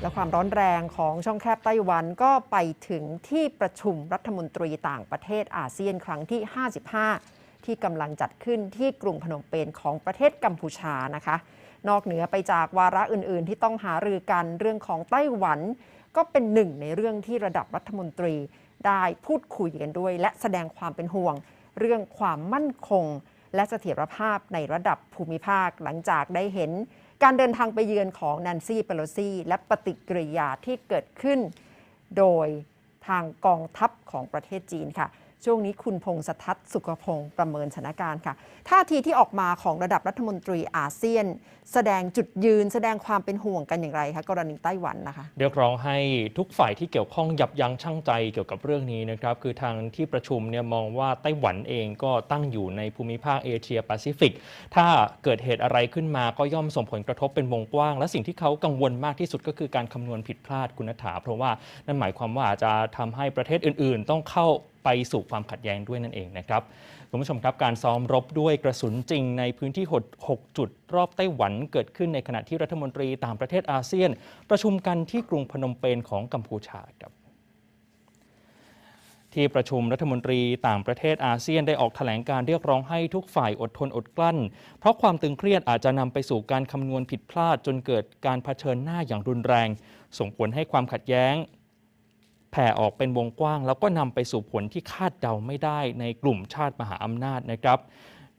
และความร้อนแรงของช่องแคบไต้หวันก็ไปถึงที่ประชุมรัฐมนตรีต่างประเทศอาเซียนครั้งที่ 55 ที่กำลังจัดขึ้นที่กรุงพนมเปญของประเทศกัมพูชานะคะ นอกเหนือไปจากวาระอื่น ๆ ที่ต้องหารือกันเรื่องของไต้หวัน ก็เป็นหนึ่งในเรื่องที่ระดับรัฐมนตรีได้พูดคุยกันด้วย และแสดงความเป็นห่วง เรื่องความมั่นคง และเสถียรภาพในระดับภูมิภาคหลังจากได้เห็น การเดินทางไปเยือนของแนนซี่เปโลซีและปฏิกิริยาที่เกิดขึ้น โดยทางกองทัพของประเทศจีนค่ะ ช่วงนี้คุณพงษ์สทัศน์สุขพงศ์ประเมินสถานการณ์ค่ะ ท่าทีที่ออกมาของระดับรัฐมนตรีอาเซียน แสดงจุดยืน แสดงความเป็นห่วงกันอย่างไรคะกรณีไต้หวันนะคะ เรียกร้องให้ทุกฝ่ายที่เกี่ยวข้องยับยั้งชั่งใจเกี่ยวกับเรื่องนี้นะครับ คือทางที่ประชุมเนี่ยมองว่าไต้หวันเองก็ตั้งอยู่ในภูมิภาคเอเชียแปซิฟิก ถ้าเกิดเหตุอะไรขึ้นมาก็ย่อมส่งผลกระทบเป็นวงกว้าง และสิ่งที่เขากังวลมากที่สุดก็คือการคำนวณผิดพลาดคุณนัฐาเพราะว่านั่นหมายความว่าจะทำให้ประเทศอื่น ๆ ต้องเข้าไปสู่ความขัดแย้งด้วยนั่นเองนะครับคุณผู้ชมครับการซ้อมรบด้วยกระสุนจริงในพื้นที่ 6 จุดรอบไต้หวันเกิดขึ้นในขณะที่รัฐมนตรีต่างประเทศอาเซียน ประชุมกันที่กรุงพนมเปญของกัมพูชาครับที่ประชุมรัฐมนตรีต่างประเทศอาเซียนได้ออกแถลงการเรียกร้องให้ทุกฝ่ายอดทนอดกลั้น เพราะความตึงเครียดอาจจะนำไปสู่การคำนวณผิดพลาดจนเกิดการเผชิญหน้าอย่างรุนแรง ส่งผลให้ความขัดแย้ง แผ่ออกเป็นวงกว้าง แล้วก็นำไปสู่ผลที่คาดเดาไม่ได้ในกลุ่มชาติมหาอำนาจนะครับ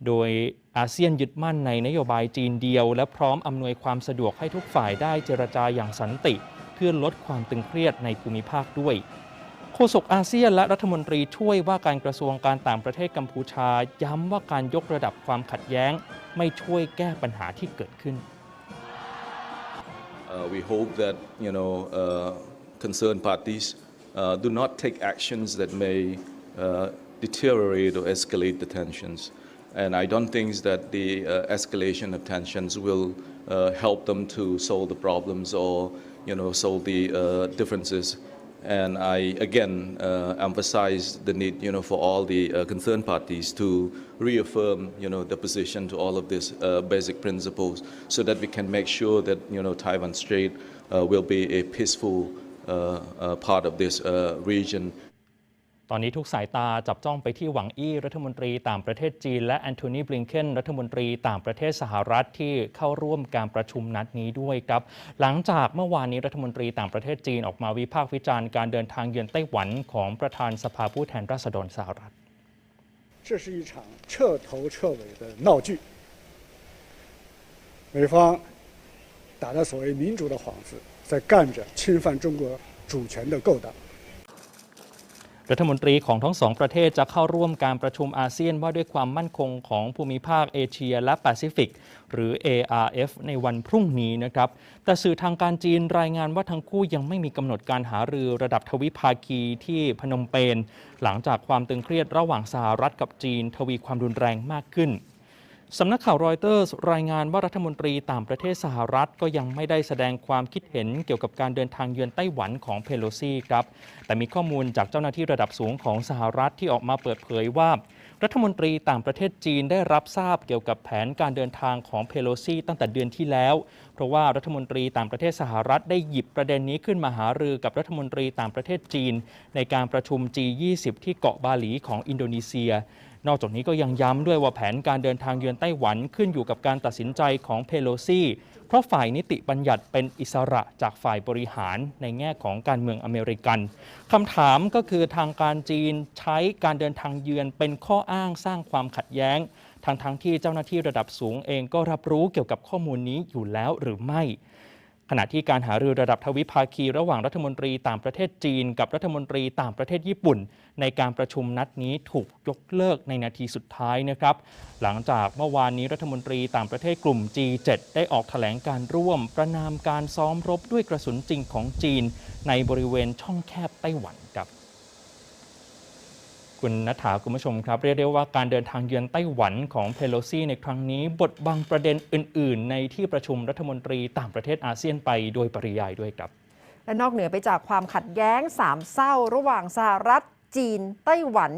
โดยอาเซียนยึดมั่นในนโยบายจีนเดียว และพร้อมอำนวยความสะดวกให้ทุกฝ่ายได้เจรจาอย่างสันติ เพื่อลดความตึงเครียดในภูมิภาคด้วยโฆษกอาเซียนและรัฐมนตรีช่วยว่าการกระทรวงการต่างประเทศกัมพูชา ย้ำว่าการยกระดับความขัดแย้ง ไม่ช่วยแก้ปัญหาที่เกิดขึ้น Uh, we hope that you know uh, concerned parties uh, do not take actions that may uh, deteriorate or escalate the tensions. And I don't think that the uh, escalation of tensions will uh, help them to solve the problems or you know solve the uh, differences. And I again emphasize the need, you know, for all the concerned parties to reaffirm, you know, the position to all of these basic principles, so that we can make sure that you know Taiwan Strait will be a peaceful part of this uh, region. ตอนนี้ทุกสายตาจับจ้องไปที่หวังอี้รัฐมนตรีต่างประเทศจีน และแอนโทนีบลิงเคนรัฐมนตรีต่างประเทศสหรัฐที่เข้าร่วมการประชุมนัดนี้ด้วยครับ หลังจากเมื่อวานนี้รัฐมนตรีต่างประเทศจีนออกมาวิพากษ์วิจารณ์การเดินทางเยือนไต้หวันของประธานสภาผู้แทนราษฎรสหรัฐ 这是一场彻头彻尾的闹剧。美方打着所谓民主的幌子， 在干着侵犯中国主权的勾当。 รัฐมนตรีของทั้งสองประเทศจะเข้าร่วมการประชุมอาเซียนว่าด้วยความมั่นคงของภูมิภาคเอเชียและแปซิฟิก หรือ ARF ในวันพรุ่งนี้นะครับ แต่สื่อทางการจีนรายงานว่าทั้งคู่ยังไม่มีกำหนดการหารือระดับทวิภาคีที่พนมเปญหลังจากความตึงเครียดระหว่างสหรัฐกับจีน ทวีความรุนแรงมากขึ้น สำนักข่าวรอยเตอร์รายงานว่ารัฐมนตรีต่างประเทศสหรัฐก็ยังไม่ได้แสดงความคิดเห็นเกี่ยวกับการเดินทางเยือนไต้หวันของเพโลซีครับ แต่มีข้อมูลจากเจ้าหน้าที่ระดับสูงของสหรัฐที่ออกมาเปิดเผยว่า รัฐมนตรีต่างประเทศจีนได้รับทราบเกี่ยวกับแผนการเดินทางของเพโลซีตั้งแต่เดือนที่แล้ว เพราะว่ารัฐมนตรีต่างประเทศสหรัฐได้หยิบประเด็นนี้ขึ้นมาหารือกับรัฐมนตรีต่างประเทศจีน ในการประชุม G20 ที่เกาะบาหลีของอินโดนีเซีย นอกจากนี้ก็ยังย้ำด้วยว่าแผนการเดินทางเยือนไต้หวันขึ้นอยู่กับการตัดสินใจของเพโลซีเพราะฝ่ายนิติบัญญัติเป็นอิสระจากฝ่ายบริหารในแง่ของการเมืองอเมริกันคำถามก็คือทางการจีนใช้การเดินทางเยือนเป็นข้ออ้างสร้างความขัดแย้งทั้งทั้งๆที่เจ้าหน้าที่ระดับสูงเองก็รับรู้เกี่ยวกับข้อมูลนี้อยู่แล้วหรือไม่ ขณะที่การหารือระดับทวิภาคีระหว่างรัฐมนตรีต่างประเทศจีน กับรัฐมนตรีต่างประเทศญี่ปุ่น ในการประชุมนัดนี้ถูกยกเลิกในนาทีสุดท้ายนะครับ หลังจากเมื่อวานนี้รัฐมนตรีต่างประเทศกลุ่ม G7 ได้ออกแถลงการร่วม ประนามการซ้อมรบด้วยกระสุนจริงของจีน ในบริเวณช่องแคบไต้หวันครับ คุณนัฐาคุณผู้ชมครับ เรียกได้ว่าการเดินทางเยือนไต้หวันของเพโลซีในครั้งนี้ บทบังประเด็นอื่น ๆ ในที่ประชุมรัฐมนตรีต่างประเทศอาเซียนไปโดยปริยายด้วยครับและนอกเหนือไปจากความขัดแย้งสามเศร้า ระหว่างสหรัฐจีน ไต้หวัน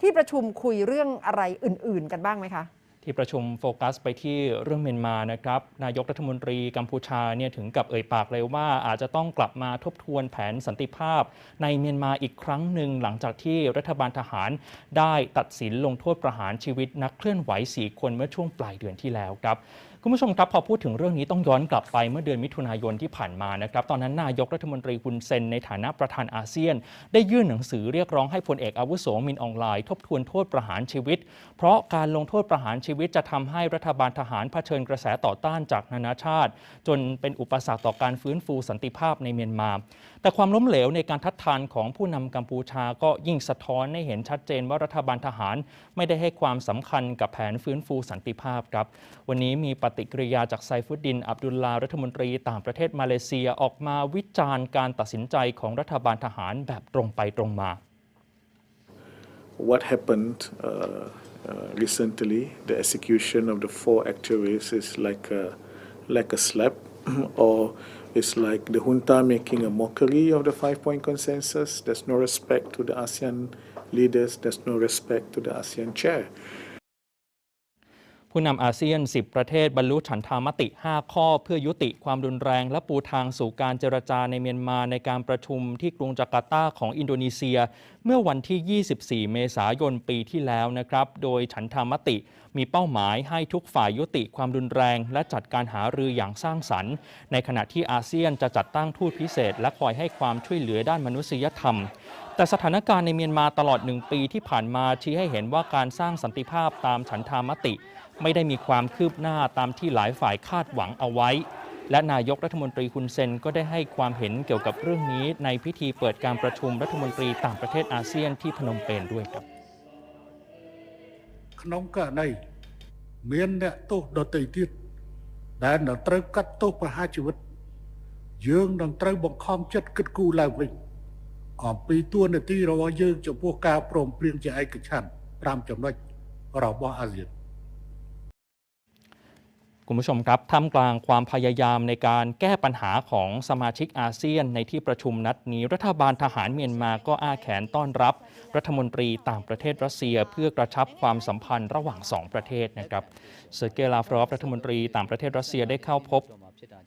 ที่ประชุมคุยเรื่องอะไรอื่น ๆ กันบ้างไหมคะ ที่ประชุมโฟกัสไปที่เรื่องเมียนมานะครับ นายกรัฐมนตรีกัมพูชาเนี่ยถึงกับเอ่ยปากเลยว่าอาจจะต้องกลับมาทบทวนแผนสันติภาพ ในเมียนมาอีกครั้งหนึ่งหลังจากที่รัฐบาลทหารได้ตัดสินลงโทษประหารชีวิตนักเคลื่อนไหว4คนเมื่อช่วงปลายเดือนที่แล้วครับคุณผู้ชมครับพอพูดถึงเรื่องนี้ต้องย้อนกลับไปเมื่อเดือนมิถุนายนที่ผ่านมานะครับ ตอนนั้นนายกรัฐมนตรีฮุนเซนในฐานะประธานอาเซียน ได้ยื่นหนังสือเรียกร้องให้พลเอกอาวุโสมินอองไลน์ทบทวนโทษประหารชีวิต เพราะการลงโทษประหารชีวิตจะทำให้รัฐบาลทหารเผชิญกระแสต่อต้านจากนานาชาติ จนเป็นอุปสรรคต่อการฟื้นฟูสันติภาพในเมียนมา แต่ความล้มเหลวในการทัดทานของผู้นำกัมพูชาก็ยิ่งสะท้อนให้เห็นชัดเจนว่ารัฐบาลทหารไม่ได้ให้ความสำคัญกับแผนฟื้นฟูสันติภาพครับ วันนี้มีปฏิกิริยาจากไซฟุดดิน อับดุลลารัฐมนตรีต่างประเทศมาเลเซียออกมาวิจารณ์การตัดสินใจของรัฐบาลทหารแบบตรงไปตรงมา what happened uh, uh, recently, the execution of the four activists is like a, like a slap, or it's like the junta making a mockery of the five point consensus. There's no respect to the ASEAN leaders, there's no respect to the ASEAN chair. ผู้นำอาเซียน 10 ประเทศบรรลุฉันทามติ 5 ข้อ เพื่อยุติความรุนแรง และปูทางสู่การเจรจาในเมียนมาในการประชุมที่กรุงจาการ์ตาของอินโดนีเซีย เมื่อวันที่ 24 เมษายนปีที่แล้วนะครับ โดยฉันทามติมีเป้าหมายให้ทุกฝ่ายยุติความรุนแรง และจัดการหารืออย่างสร้างสรรค์ ในขณะที่อาเซียนจะจัดตั้งทูตพิเศษ และคอยให้ความช่วยเหลือด้านมนุษยธรรม แต่สถานการณ์ในเมียนมาตลอดหนึ่งปีที่ผ่านมาชี้ให้เห็นว่าการสร้างสันติภาพตามฉันทามติ ไม่ได้มีความคืบหน้าตามที่หลายฝ่ายคาดหวังเอาไว้ และนายกรัฐมนตรีคุณเซนก็ได้ให้ความเห็นเกี่ยวกับเรื่องนี้ ในพิธีเปิดการประชุมรัฐมนตรีต่างประเทศอาเซียนที่พนมเปญด้วยครับ ក្នុងករណីមានអ្នកទោសដទៃទៀតដែលនឹងត្រូវកាត់ទោសប្រហារជីវិត យើងនឹងត្រូវបង្ខំចិត្តគិតគូរឡើងវិញ អំពីទួនាទីរបស់យើងចំពោះការព្រមព្រៀងជាឯកច្ឆន្ទ5ចំណុចរបស់អាស៊ាន คุณผู้ชมครับท่ามกลางความพยายามในการแก้ปัญหาของสมาชิกอาเซียนในที่ประชุมนัดนี้ รัฐบาลทหารเมียนมาก็อ้าแขนต้อนรับ รัฐมนตรีต่างประเทศรัสเซีย เพื่อกระชับความสัมพันธ์ระหว่าง 2 ประเทศนะครับเซอร์เกย์ลาฟรอฟรัฐมนตรีต่างประเทศรัสเซียได้เข้าพบ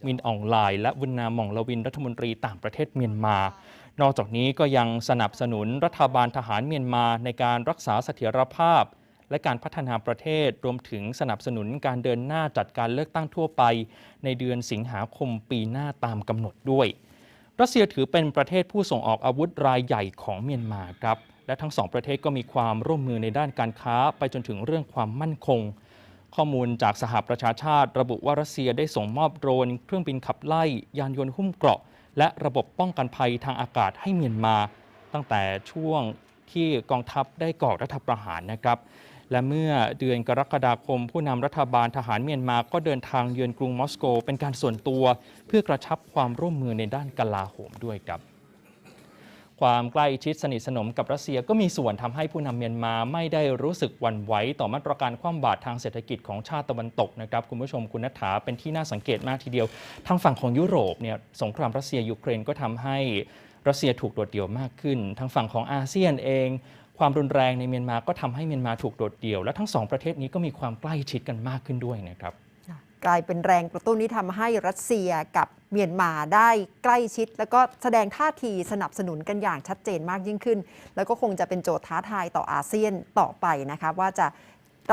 มินอองไลน์และวุนนาหม่องละวินรัฐมนตรีต่างประเทศเมียนมา นอกจากนี้ก็ยังสนับสนุนรัฐบาลทหารเมียนมาในการรักษาเสถียรภาพ และการพัฒนาประเทศรวมถึงสนับสนุนการเดินหน้าจัดการเลือกตั้งทั่วไป ในเดือนสิงหาคมปีหน้าตามกำหนดด้วย รัสเซียถือเป็นประเทศผู้ส่งออกอาวุธรายใหญ่ของเมียนมาครับและทั้งสองประเทศก็มีความร่วมมือในด้านการค้าไปจนถึงเรื่องความมั่นคง ข้อมูลจากสหประชาชาติ ระบุว่ารัสเซียได้ส่งมอบโดรน เครื่องบินขับไล่ ยานยนต์หุ้มเกราะ และระบบป้องกันภัยทางอากาศให้เมียนมา ตั้งแต่ช่วงที่กองทัพได้ก่อรัฐประหารนะครับ และเมื่อเดือนกรกฎาคม ผู้นำรัฐบาลทหารเมียนมาก็เดินทางเยือนกรุงมอสโก เป็นการส่วนตัว เพื่อกระชับความร่วมมือในด้านกลาโหมด้วยครับ ความใกล้ชิดสนิทสนมกับรัสเซียก็มีส่วนทำให้ผู้นำเมียนมาไม่ได้รู้สึกหวั่นไหวต่อมาตรการคว่ำบาตรทางเศรษฐกิจของชาติตะวันตกนะครับคุณผู้ชมคุณนัฐาเป็นที่น่าสังเกตมากทีเดียว ทางฝั่งของยุโรปเนี่ยสงครามรัสเซียยูเครนก็ทำให้รัสเซียถูกโดดเดี่ยวมากขึ้น ทางฝั่งของอาเซียนเองความรุนแรงในเมียนมาก็ทำให้เมียนมาถูกโดดเดี่ยว และทั้งสองประเทศนี้ก็มีความใกล้ชิดกันมากขึ้นด้วยนะครับ กลายเป็นแรงกระตุ้นที่ทำให้รัสเซียกับเมียนมาได้ใกล้ชิด แล้วก็แสดงท่าทีสนับสนุนกันอย่างชัดเจนมากยิ่งขึ้น แล้วก็คงจะเป็นโจทย์ท้าทายต่ออาเซียนต่อไปนะคะว่าจะ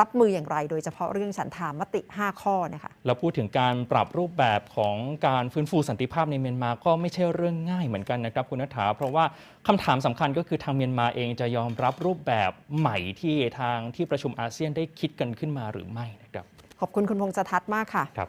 รับมืออย่างไรโดยเฉพาะเรื่องฉันทามติ 5 ข้อนะคะเราพูดถึงการปรับรูปแบบของการฟื้นฟูสันติภาพในเมียนมาก็ไม่ใช่เรื่องง่ายเหมือนกันนะครับคุณนัฐาเพราะว่าคำถามสำคัญก็คือทางเมียนมาเองจะยอมรับรูปแบบใหม่ที่ทางที่ประชุมอาเซียนได้คิดกันขึ้นมาหรือไม่ ขอบคุณคุณพงษ์สทัศน์มากค่ะค